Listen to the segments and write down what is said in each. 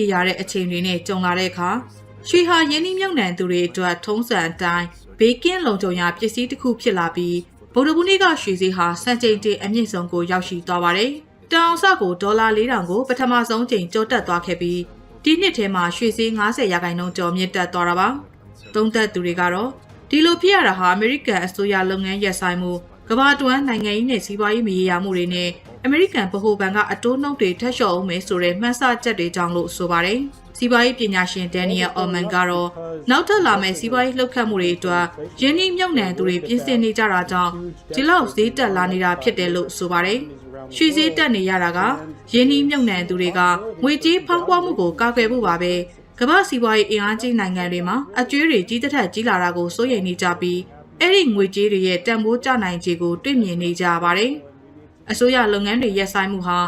နေရတဲ့အချိန်တွေနဲ့ကြုံလာတဲ့အခါရွှေဟာရင်းနှီးမြှုပ်နှံသူတွေအတွက်ထုံးစံအတိုင်းဘေးကင်းလုံခြုံရာပစ္စည်းတစ်ခုဖြစ်လာပြီးဗုဒ္ဓဘူးနေ့ကရွှေဈေးဟာစံချိန်တင်အမြင့်ဆုံးကိုရောက်ရှိသွားပါတယ်။တောင်ဆကိုဒေါ်လာ4000ကိုပထမဆုံးချိန်ကျော်တက်သွားခဲ့ပြီးဒီနှစ်ထဲမှာရွှေဈေး90ရာခိုင်နှုန်းကျော်မြင့်တက်သွားတာပါ။သုံးသက်သူတွေကတော့ဒီလိုဖြစ်ရတာဟာအမေရိကန်အစိုးရလုပ်ငန်းရပ်ဆိုင်မှုကမ္ဘာတွင်းနိုင်ငံရေးနဲ့စီးပွားရေးမရေရာမှုတွေနဲ့ အမေရိကန်ဗဟိုဘဏ်ကအတိုးနှုန်းတွေထပ်လျှော့အောင်မယ်ဆိုတဲ့မှန်းဆချက်တွေကြောင့်လို့ဆိုပါတယ်။စီးပွားရေးပညာရှင်ဒန်နီယယ်အော်မန်ကတော့နောက်ထပ်လာမယ့်စီးပွားရေးလှုပ်ခတ်မှုတွေအတွက်ယင်းနှိမ့်မြုပ်နှံသူတွေပြင်ဆင်နေကြတာကြောင့်ဒီလောက်ဈေးတက်လာနေတာဖြစ်တယ်လို့ဆိုပါတယ်။ရွှေဈေးတက်နေရတာကယင်းနှိမ့်မြုပ်နှံသူတွေကငွေကြေးဖောင်းပွားမှုကိုကာကွယ်ဖို့ပါပဲ။ကမ္ဘာစီးပွားရေးအင်အားကြီးနိုင်ငံတွေမှာအကျွေးတွေကြီးတစ်ထက်ကြီးလာတာကိုစိုးရိမ်နေကြပြီးအဲ့ဒီငွေကြေးတွေရဲ့တန်ဖိုးကျနိုင်ခြေကိုတွေ့မြင်နေကြပါတယ်။ အစိုးရလုပ်ငန်းတွေရပ်ဆိုင်းမှုဟာ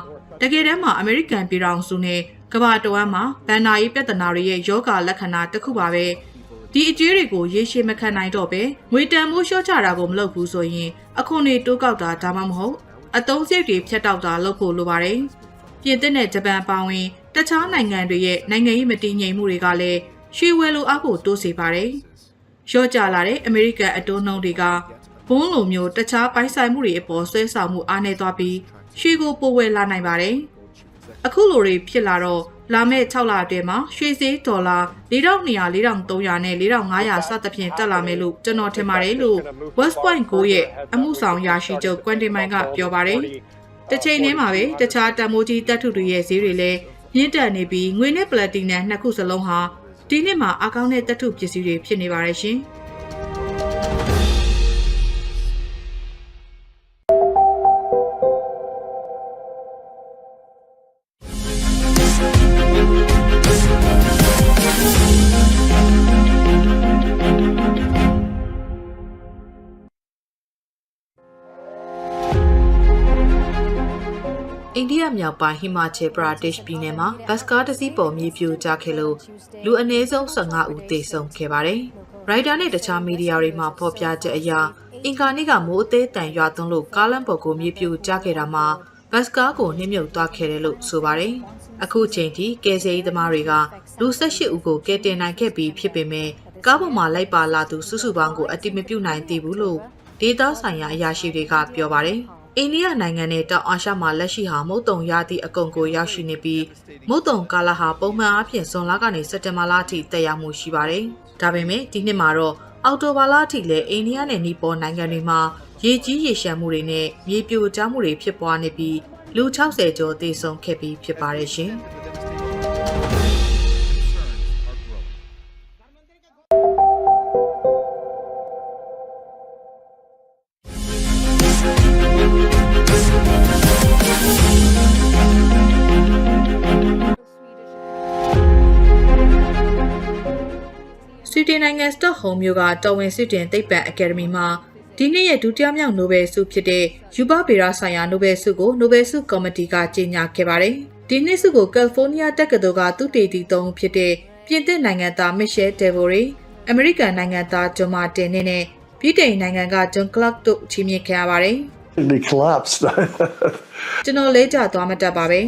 တကယ်တမ်းမှာအမေရိကန်ပြည်ထောင်စုနဲ့ကမ္ဘာတဝန်းမှာဗန်နာရေးပြဿနာတွေရဲ့ယောဂလက္ခဏာတစ်ခုပါပဲ။ဒီအကျွေးတွေကိုရေရှည်မခံနိုင်တော့ပဲငွေတန်မိုးလျှော့ချတာကိုမလုပ်ဘူးဆိုရင်အခွန်တွေတိုးကောက်တာဒါမှမဟုတ်အတုံးစရိတ်တွေဖြတ်တောက်တာလုပ်ဖို့လိုပါတယ်။ပြင်သစ်နဲ့ဂျပန်ပါဝင်တခြားနိုင်ငံတွေရဲ့နိုင်ငံရေးမတည်ငြိမ်မှုတွေကလည်းရွှေဝယ်လိုအားကိုတိုးစေပါတယ်။လျှော့ကျလာတဲ့အမေရိကန်အတိုးနှုန်းတွေက ဘုန်းလိုမျိုးတခြားပိုင်းဆိုင်မှုတွေအပေါ်ဆွဲဆောင်မှုအားနည်းသွားပြီးရွှေကိုပိုဝယ်လာနိုင်ပါတယ်။အခုလိုတွေဖြစ်လာတော့လာမယ့်6လအတွင်းမှာရွှေဈေးဒေါ်လာ4200 4300နဲ့4500စသဖြင့်တက်လာမယ်လို့ကျွန်တော်ထင်ပါတယ်လို့ West Point ကိုရဲ့အမှုဆောင်ရာရှိချုပ်ကွမ်တင်မိုင်ကပြောပါတယ်။တစ်ချိန်တည်းမှာပဲတခြားတန်မိုးကြီးတပ်ထုတွေရဲ့ဈေးတွေလည်းမြင့်တက်နေပြီးငွေနဲ့ပလက်တီနမ်နှစ်ခုစလုံးဟာဒီနှစ်မှာအကောင်းတဲ့တပ်ထုပစ္စည်းတွေဖြစ်နေပါတယ်ရှင်။ မြောက်ပိုင်းဟိမာချေပရာဒက်ရှ်ပြည်နယ်မှာဘတ်စကားတစ်စီးပေါ်မြေပြိုကျခဲ့လို့လူအနည်းဆုံး15ဦးသေဆုံးခဲ့ပါတယ်။ရိုက်တာနဲ့တခြားမီဒီယာတွေမှာဖော်ပြချက်အရအင်ကာနေ့ကမိုးအသေးတန်ရွာသွန်းလို့ကားလမ်းပေါ်ကိုမြေပြိုကျခဲ့တာမှာဘတ်စကားကိုနှိမ့်မြုပ်သွားခဲ့တယ်လို့ဆိုပါတယ်။အခုချိန်ထိကယ်ဆယ်ရေးသမားတွေကလူ18ဦးကိုကယ်တင်နိုင်ခဲ့ပြီးဖြစ်ပေမဲ့ကားပေါ်မှာလိုက်ပါလာသူစုစုပေါင်းကိုအတိမပြုတ်နိုင်သေးဘူးလို့ဒေသဆိုင်ရာအရာရှိတွေကပြောပါတယ်။ အိန္ဒိယနိုင်ငံနဲ့တောင်အာရှမှာလက်ရှိဟာမုတ်တုံရာသီအကုန်ကိုရောက်ရှိနေပြီးမုတ်တုံကာလဟာပုံမှန်အားဖြင့်ဇွန်လကနေစက်တင်ဘာလအထိတက်ရောက်မှုရှိပါတယ်။ဒါပေမဲ့ဒီနှစ်မှာတော့အောက်တိုဘာလအထိလည်းအိန္ဒိယနဲ့နီပေါ်နိုင်ငံတွေမှာရေကြီးရေရှမ်းမှုတွေနဲ့မြေပြိုကျမှုတွေဖြစ်ပွားနေပြီးလူ60ကျော်သေဆုံးခဲ့ပြီးဖြစ်ပါတယ်ရှင်။ ဆွီဒင်နိုင်ငံစတော့ဟုမ်းမြို့ကတော်ဝင်စစ်တင်သိပ္ပံအကယ်ဒမီမှာဒီနှစ်ရဲ့ဒုတိယမြောက်နိုဘယ်ဆုဖြစ်တဲ့ယူဘဗေဒဆိုင်ရာနိုဘယ်ဆုကိုနိုဘယ်ဆုကော်မတီကကြေညာခဲ့ပါတယ်။ဒီနှစ်ဆုကိုကယ်လီဖိုးနီးယားတက္ကသိုလ်ကသုတေသီသုံးဦးဖြစ်တဲ့ပြင်သစ်နိုင်ငံသားမစ်ရှယ်ဒေဗိုရီအမေရိကန်နိုင်ငံသားဂျွန်မာတင်နဲ့ဗြိတိန်နိုင်ငံကဂျွန်ကလပ်တို့ချီးမြှင့်ခဲ့ရပါတယ်။ He collapsed. ကျွန်တော်လဲကျသွားမတတ်ပါပဲ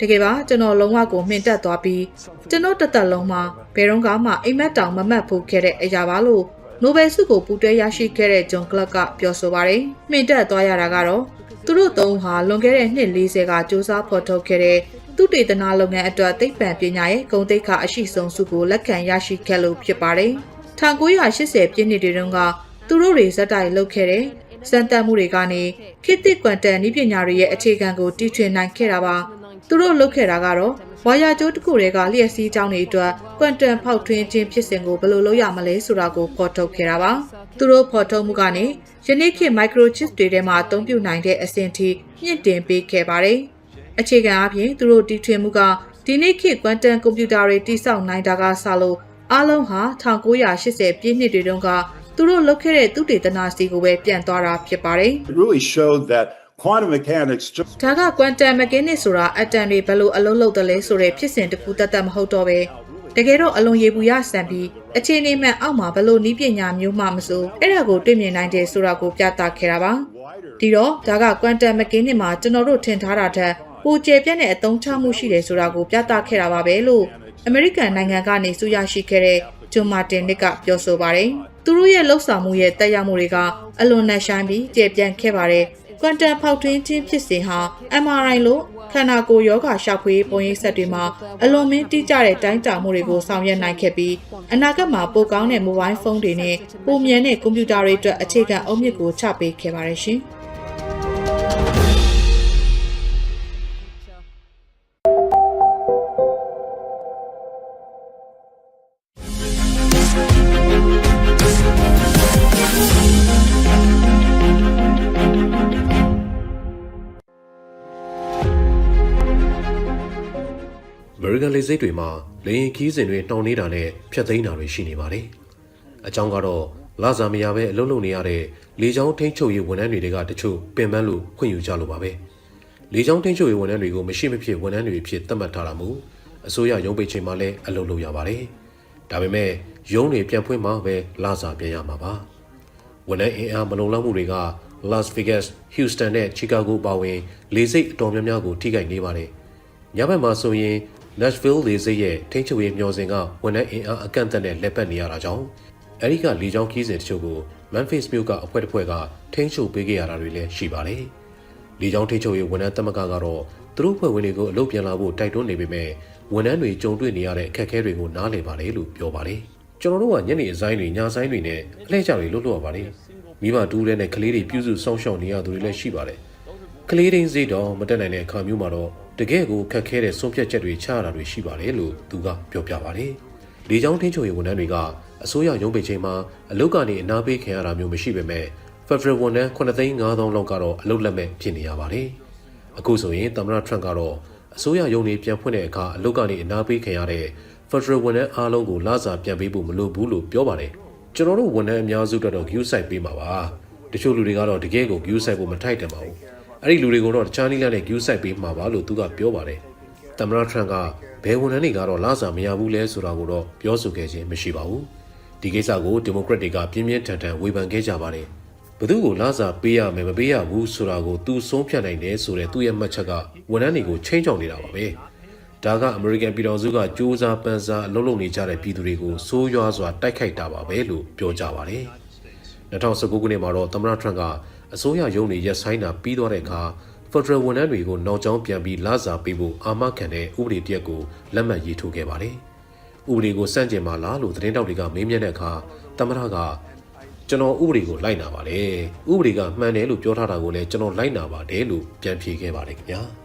တကယ်ပါကျွန်တော်လုံးဝကိုမှင်တက်သွားပြီးကျွန်တော်တစ်သက်လုံးမှာဘယ်တော့မှအိမ်မက်တောင်မမတ်ဖို့ခဲ့တဲ့အရာပါလို့နိုဘယ်ဆုကိုပူတွဲရရှိခဲ့တဲ့ဂျွန်ကလပ်ကပြောဆိုပါတယ်မှင်တက်သွားရတာကတော့သူတို့သုံးဟာလွန်ခဲ့တဲ့နှစ်40ကစူးစမ်းဖော်ထုတ်ခဲ့တဲ့သူတေသနာလုပ်ငန်းအတွက်သိပ္ပံပညာရဲ့ဂုဏ်သိက္ခာအရှိဆုံးဆုကိုလက်ခံရရှိခဲ့လို့ဖြစ်ပါတယ်1980ပြည့်နှစ်တွေတုန်းကသူတို့တွေဇက်တိုက်လုပ်ခဲ့တဲ့စံတန်မှုတွေကနေခေတ်သစ်ကွမ်တန်နည်းပညာတွေရဲ့အခြေခံကိုတီထွင်နိုင်ခဲ့တာပါ သူတို့လုပ်ခဲ့တာကတော့ဝါယာကျိုးတစ်ခုတည်းကလျှက်စီးကြောင်းတွေအတွက်ကွမ်တန်ဖောက်ထွင်းခြင်းဖြစ်စဉ်ကိုဘယ်လိုလုပ်ရမလဲဆိုတာကိုဖော်ထုတ်ခဲ့တာပါသူတို့ဖော်ထုတ်မှုကနေယနေ့ခေတ် microchip တွေထဲမှာအသုံးပြုနိုင်တဲ့အဆင့်ထိမြင့်တင်ပေးခဲ့ပါတယ်အခြေခံအပြင်သူတို့တီထွင်မှုကဒီနေ့ခေတ်ကွမ်တန်ကွန်ပျူတာတွေတိစောက်နိုင်တာကစလို့အားလုံးဟာ1980ပြည့်နှစ်တွေတုန်းကသူတို့လုပ်ခဲ့တဲ့သူတေသနာစီကိုပဲပြန်သွားတာဖြစ်ပါတယ် It really showed that quantum mechanics just ဒါက quantum mechanics ဆိုတာအတန်တွေဘယ်လိုအလုံးလုံးတယ်လဲဆိုတဲ့ဖြစ်စဉ်တစ်ခုတတ်တတ်မဟုတ်တော့ပဲတကယ်တော့အလွန်ရေပူရဆန်ပြီးအခြေအနေမှန်အောက်မှာဘယ်လိုနည်းပညာမျိုးမှမစိုးအဲ့ဒါကိုတွေ့မြင်နိုင်တယ်ဆိုတာကိုပြသခဲ့တာပါဒီတော့ဒါက quantum mechanics မှာကျွန်တော်တို့ထင်ထားတာထက်ပိုကျယ်ပြန့်တဲ့အသုံးချမှုရှိတယ်ဆိုတာကိုပြသခဲ့တာပါပဲလို့အမေရိကန်နိုင်ငံကနေစုရရှိခဲ့တဲ့ဂျွန်မာတင်နစ်ကပြောဆိုပါတယ်။သူတို့ရဲ့လှုပ်ဆောင်မှုရဲ့တက်ရောက်မှုတွေကအလွန်နဲ့ဆိုင်ပြီးကျေပြန့်ခဲ့ပါတယ်။ ကွမ်တန်ဖောက်ထွင်းခြင်းဖြစ်စဉ်ဟာ MRI လို့ခန္ဓာကိုယ်ယောဂရှောက်ဖွေးပုံရိပ်ဆက်တွေမှာအလွန်မင်းတိကျတဲ့တိုင်းတာမှုတွေကိုဆောင်ရွက်နိုင်ခဲ့ပြီးအနာဂတ်မှာပိုကောင်းတဲ့မိုဘိုင်းဖုန်းတွေနဲ့ပုံမြန်တဲ့ကွန်ပျူတာတွေအတွက်အခြေခံအုတ်မြစ်ကိုချပေးခဲ့ပါတယ်ရှင်။ အမေရိကန်လေဆိပ်တွေမှာလေယာဉ်ခီးစဉ်တွေနှောင့်နှေးတာနဲ့ဖျက်သိမ်းတာတွေရှိနေပါတယ်။အကြောင်းကတော့လစာမရဘဲအလုပ်လုပ်နေရတဲ့လေကြောင်းထိန်းချုပ်ရေးဝန်ထမ်းတွေကတချို့ပင်ပန်းလို့ခွင့်ယူကြလို့ပါပဲ။လေကြောင်းထိန်းချုပ်ရေးဝန်ထမ်းတွေကိုမရှိမဖြစ်ဝန်ထမ်းတွေအဖြစ်သတ်မှတ်ထားတာမို့အစိုးရရုံးပိတ်ချိန်မှာလည်းအလုပ်လုပ်ရပါတယ်။ဒါပေမဲ့ရုံးတွေပြန်ဖွင့်မှပဲလစာပြန်ရမှာပါ။ဝန်ထမ်းအင်အားမလုံလောက်မှုတွေက Las Vegas, Houston နဲ့ Chicago ပါဝင်လေဆိပ်အတော်များများကိုထိခိုက်နေပါတယ်။ညဘက်မှာဆိုရင် Nashville လေဆိပ်ရဲ့ထိန်းချုပ်ရေးမျှော်စင်ကဝန်ထမ်းအင်အားအကန့်အသတ်နဲ့လက်ပတ်နေရတာကြောင့်အဲဒီကလေကြောင်းခီးစဉ်တချို့ကို Memphis မြို့ကအဖွဲ့တစ်ဖွဲ့ကထိန်းချုပ်ပေးခဲ့ရတာတွေလည်းရှိပါတယ်။လေကြောင်းထိန်းချုပ်ရေးဝန်ထမ်းသမဂ္ဂကတော့သူတို့ဖွဲ့ဝင်တွေကိုအလုပ်ပြန်လာဖို့တိုက်တွန်းနေပေမဲ့ဝန်ထမ်းတွေကြုံတွေ့နေရတဲ့အခက်အခဲတွေကိုနားလည်ပါတယ်လို့ပြောပါတယ်။ကျွန်တော်တို့ကညနေအဆိုင်တွေညဆိုင်တွေနဲ့အလှည့်ကျတွေလုပ်လို့ရပါတယ်။မိဘတူးတဲ့နဲ့ကလေးတွေပြုစုစောင့်ရှောက်နေရသူတွေလည်းရှိပါတယ်။ ကလေးတိုင်းစိတ်တော့မတက်နိုင်တဲ့အခါမျိုးမှာတော့တကယ့်ကိုခက်ခဲတဲ့ဆုံးဖြတ်ချက်တွေချရတာတွေရှိပါတယ်လို့သူကပြောပြပါတယ်။လေကြောင်းထင်းချုံရေးဝန်ထမ်းတွေကအစိုးရရုံးပိတ်ချိန်မှာအလုပ်ကနေအနာပေးခံရတာမျိုးမရှိပေမဲ့ Federal ဝန်ထမ်း9,500လောက်ကတော့အလုပ်လက်မဲ့ဖြစ်နေရပါတယ်။အခုဆိုရင်သမ္မတထရန့်ကတော့အစိုးရရုံးတွေပြန်ဖွင့်တဲ့အခါအလုပ်ကနေအနာပေးခံရတဲ့ Federal ဝန်ထမ်းအားလုံးကိုလစာပြန်ပေးဖို့မလိုဘူးလို့ပြောပါတယ်။ကျွန်တော်တို့ဝန်ထမ်းအများစုအတွက်တော့ queue site ပေးမှာပါ။တချို့လူတွေကတော့တကယ်ကို queue site ဖို့မထိုက်တယ်ပါဘူး။ အဲ့ဒီလူတွေကိုတော့တခြားနည်းလမ်းနဲ့ queue site ပေးမှာပါလို့သူကပြောပါတယ်။သမ္မတထရန့်ကဘယ်ဝန်ထမ်းတွေကတော့လစာမရဘူးလဲဆိုတာကိုတော့ပြောဆိုခဲ့ခြင်းမရှိပါဘူး။ဒီကိစ္စကိုဒီမိုကရက်တွေကပြင်းပြင်းထန်ထန်ဝေဖန်ခဲ့ကြပါတယ်။ဘယ်သူကိုလစာပေးရမယ်မပေးရဘူးဆိုတာကိုသူဆုံးဖြတ်နိုင်တယ်ဆိုတဲ့သူ့ရဲ့မှတ်ချက်ကဝန်ထမ်းတွေကိုချိန်ချောင်နေတာပါပဲ။ဒါကအမေရိကန်ပြည်ထောင်စုကစူးစမ်းပန်းစားအလုပ်လုပ်နေကြတဲ့ပြည်သူတွေကိုစိုးရွားစွာတိုက်ခိုက်တာပါပဲလို့ပြောကြပါတယ်။2019ခုနှစ်မှာတော့သမ္မတထရန့်က အစိုးရရုံးတွေရက်ဆိုင်တာပြီးသွားတဲ့အခါဖက်ဒရယ်ဝန်ထမ်းတွေကိုနောက်ကျောင်းပြန်ပြီးလစာပေးဖို့အာမခံတဲ့ဥပဒေတစ်ရပ်ကိုလက်မှတ်ရေးထိုးခဲ့ပါတယ်။ဥပဒေကိုစန့်ကျင်ပါလားလို့သတင်းတောက်တွေကမေးမြန်းတဲ့အခါသမ္မတကကျွန်တော်ဥပဒေကိုလိုက်နာပါတယ်။ဥပဒေကမှန်တယ်လို့ပြောထားတာကိုလည်းကျွန်တော်လိုက်နာပါတယ်လို့ပြန်ဖြေခဲ့ပါတယ်ခင်ဗျာ။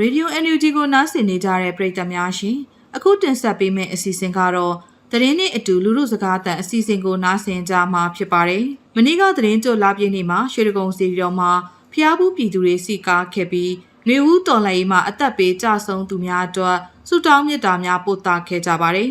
Radio NUG ကိုနားဆင်နေကြတဲ့ပရိသတ်များရှင်အခုတင်ဆက်ပေးမယ့်အစီအစဉ်ကတော့သတင်းနဲ့အတူလူလူစကားတန်အစီအစဉ်ကိုနားဆင်ကြမှာဖြစ်ပါတယ်။မနေ့ကသတင်းကြိုလာပြည့်နေ့မှာရွှေဒဂုံစီတော်မှာဖျားဘူးပြည်သူတွေစီကားခဲ့ပြီးနေဦးတော်လှန်ရေးမှာအသက်ပေးကြဆုံးသူများအတွက်ဆုတောင်းမေတ္တာများပို့သခဲ့ကြပါတယ်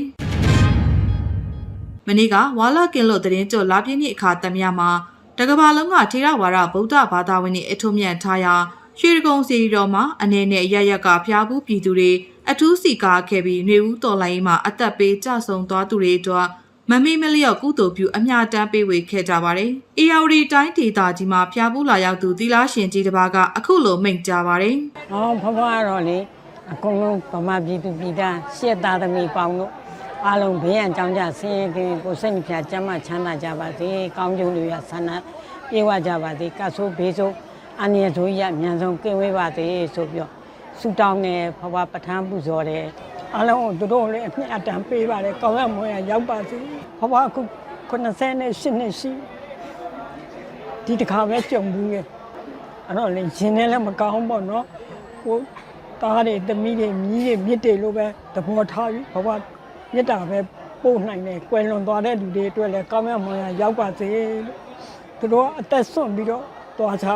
။မနေ့ကဝါလာကင်လို့သတင်းကြိုလာပြည့်နေ့အခါတမယမှာတကဘာလုံးကထေရဝါဒဗုဒ္ဓဘာသာဝင်တွေအထုံးမြတ်ထားရာ ရွှေဒဂုံစီတော်မှာအနေနဲ့ရရက်ကဖျားဘူးပြည်သူတွေအထူးစီကားခဲ့ပြီးနေဦးတော်လိုင်းမှာအသက်ပေးကြဆုံးသွားသူတွေအတွက်မမေ့မလျော့ကုသိုလ်ပြုအမြတမ်းပေးဝေခဲ့ကြပါတယ်။ ARD တိုင်းဒေသကြီးမှာဖျားဘူးလာရောက်သူသီလရှင်ကြီးတစ်ပါးကအခုလိုမိန့်ကြားပါတယ်။ဟောဘဘကတော့လေအကုန်လုံးဗမာပြည်သူပြည်သားရှစ်သားသမီးပေါင်းတို့အားလုံးဘေးရန်ကြောင်းကြဆင်းရဲကင်းကိုယ်စိတ်နှပြကျမ်းမချမ်းသာကြပါစေ။ကောင်းကျိုးတွေရဆန္ဒပြေဝကြပါစေ။ကတ်ဆိုးဘေးဆိုး အန္တရာယ်ဆိုးရအမြန်ဆုံးကင်းဝေးပါစေဆိုပြီးတော့ဆုတောင်းနေဘဘပဋ္ဌာန်းပူဇော်တယ်။အားလုံးတို့တို့လည်းအမြတ်အတမ်းပေးပါတယ်။ကောင်းရမွေးရရောက်ပါစေ။ဘဘအခု98နှစ်ရှိဒီတစ်ခါပဲကြုံဘူးရဲ့။အဲ့တော့လေရှင်နဲ့လည်းမကောင်းပေါ့နော်။ဟိုသားတွေသမီးတွေမြီးတွေမြစ်တွေလိုပဲသဘောထားပြီးဘဝမြစ်တာပဲပို့နိုင်တယ်။ကွယ်လွန်သွားတဲ့လူတွေအတွက်လည်းကောင်းမြတ်မွန်ရရောက်ပါစေလို့သူတို့ကအသက်ဆွန့်ပြီးတော့ သွားချ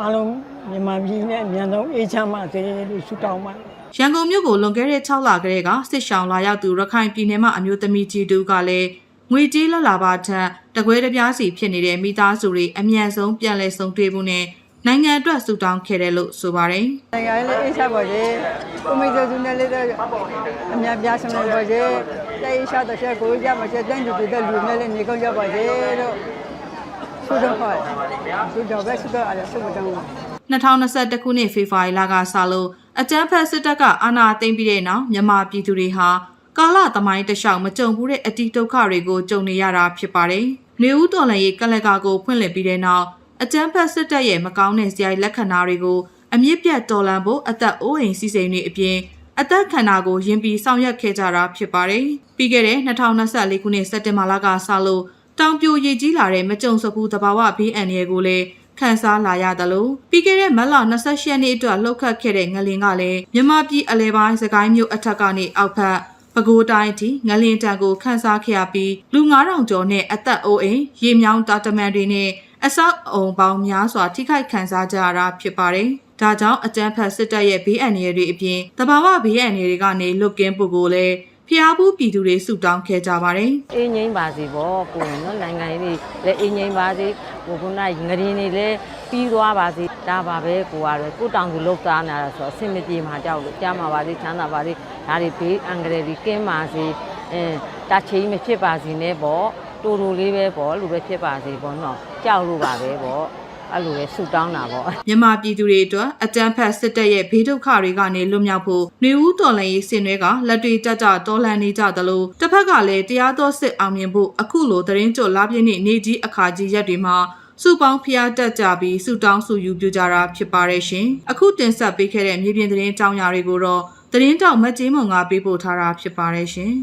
အားလုံးမြန်မာပြည်နဲ့အမြန်ဆုံးအေးချမ်းပါစေလို့ဆုတောင်းပါတယ်။ရန်ကုန်မြို့ကိုလွန်ခဲ့တဲ့6လကတည်းကစစ်ရှောင်လာရောက်သူရခိုင်ပြည်နယ်မှအမျိုးသမီးကြီးတူကလည်းငွေကြေးလက်လာပါထက်တကွဲတပြားစီဖြစ်နေတဲ့မိသားစုတွေအမြန်ဆုံးပြန်လည်ဆုံတွေ့မှုနဲ့နိုင်ငံအတွက်ဆူတောင်းခဲ့တယ်လို့ဆိုပါတယ်နိုင်ငံရေးလေးအေးချပါစေကိုမိသားစုနဲ့လေးတော့အများပြားဆုံးလို့ပါစေတဲ့အေးချတော့ချက်ကိုကြမှာချက်တန်းတူတဲ့လူနဲ့လည်းနေကောင်းကြပါစေလို့ ဆုတော့ဟောဆုတော့ပဲဆုတော့အဲ့ဆုမတောင်းဘူး2021ခုနှစ်ဖေဖော်ဝါရီလကစလို့အကြမ်းဖက်စစ်တပ်ကအာဏာသိမ်းပြီးတဲ့နောက်မြန်မာပြည်သူတွေဟာကာလသမိုင်းတစ်လျှောက်မကြုံဘူးတဲ့အတိဒုက္ခတွေကိုကြုံနေရတာဖြစ်ပါတယ်။နေဦးတော်လှန်ရေးကလကာကိုဖွင့်လှစ်ပြီးတဲ့နောက်အကြမ်းဖက်စစ်တပ်ရဲ့မကောင်းတဲ့ဇယိုက်လက္ခဏာတွေကိုအမြင့်ပြတ်တော်လှန်ဖို့အသက်အိုးအိမ်စီစဉ်တွေအပြင်အသက်ခန္ဓာကိုယင်ပြီးဆောင်ရွက်ခဲ့ကြတာဖြစ်ပါတယ်။ပြီးခဲ့တဲ့2024ခုနှစ်စက်တင်ဘာလကစလို့ တောင်ပြိုရည်ကြီးလာတဲ့မကြုံစဘူးတဘာဝဘေးအန္တရာယ်ကိုလည်းခန်းစားလာရတယ်လို့ပြီးခဲ့တဲ့မတ်လ28ရက်နေ့အတွက်လှုပ်ခတ်ခဲ့တဲ့ငလင်ကလည်းမြန်မာပြည်အလဲပိုင်းစကိုင်းမြို့အထက်ကနေအောက်ဖက်ပဲခူးတိုင်းအထိငလင်တံကိုခန်းစားခဲ့ရပြီးလူ9000ကျော်နဲ့အသက်အိုးအိမ်ရေမြောင်းတာတမန်တွေနဲ့အဆောက်အုံပေါင်းများစွာထိခိုက်ခံစားကြရတာဖြစ်ပါတယ်။ဒါကြောင့်အကြမ်းဖက်စစ်တပ်ရဲ့ဘေးအန္တရာယ်တွေအပြင်တဘာဝဘေးအန္တရာယ်တွေကနေလွတ်ကင်းဖို့ကိုလည်း ဖျားဘူးပြည်သူတွေစုတောင်းခဲ့ကြပါတယ်။အေးငိမ့်ပါစေပေါ့ကိုယ်နော်နိုင်ငံရေးတွေလည်းအေးငိမ့်ပါစေဟိုခုနငရင်တွေလည်းပြီးသွားပါစေဒါပါပဲကိုကတော့ကိုတောင်သူလောက်သားနေတာဆိုတော့အဆင်မပြေမှာကြောက်လို့ကြားမှာပါစေချမ်းသာပါစေဒါတွေဘေးအန္တရာယ်တွေကင်းပါစေအင်းတချီမဖြစ်ပါစေနဲ့ပေါ့တူတူလေးပဲပေါ့လူပဲဖြစ်ပါစေပေါ့နော်ကြောက်လို့ပါပဲပေါ့ အဲ့လိုပဲဆူတောင်းတာပေါ့မြန်မာပြည်သူတွေအတွက်အကြမ်းဖက်စစ်တပ်ရဲ့ဘေးဒုက္ခတွေကနေလွတ်မြောက်ဖို့နေဦးတော်လှန်ရေးစင်တွေကလက်တွေကြကြတော်လှန်နေကြသလိုတစ်ဖက်ကလည်းတရားတော်စစ်အောင်မြင်ဖို့အခုလိုသတင်းကြိုလာပြည့်နေ့နေကြီးအခါကြီးရက်တွေမှာစုပေါင်းဖျားတက်ကြပြီးစုတောင်းစုယူပြကြတာဖြစ်ပါတယ်ရှင်အခုတင်ဆက်ပေးခဲ့တဲ့မြေပြင်သတင်းအကြောင်းအရာတွေကိုတော့သတင်းတောက်မတ်ကြီးမုံကပေးပို့ထားတာဖြစ်ပါတယ်ရှင်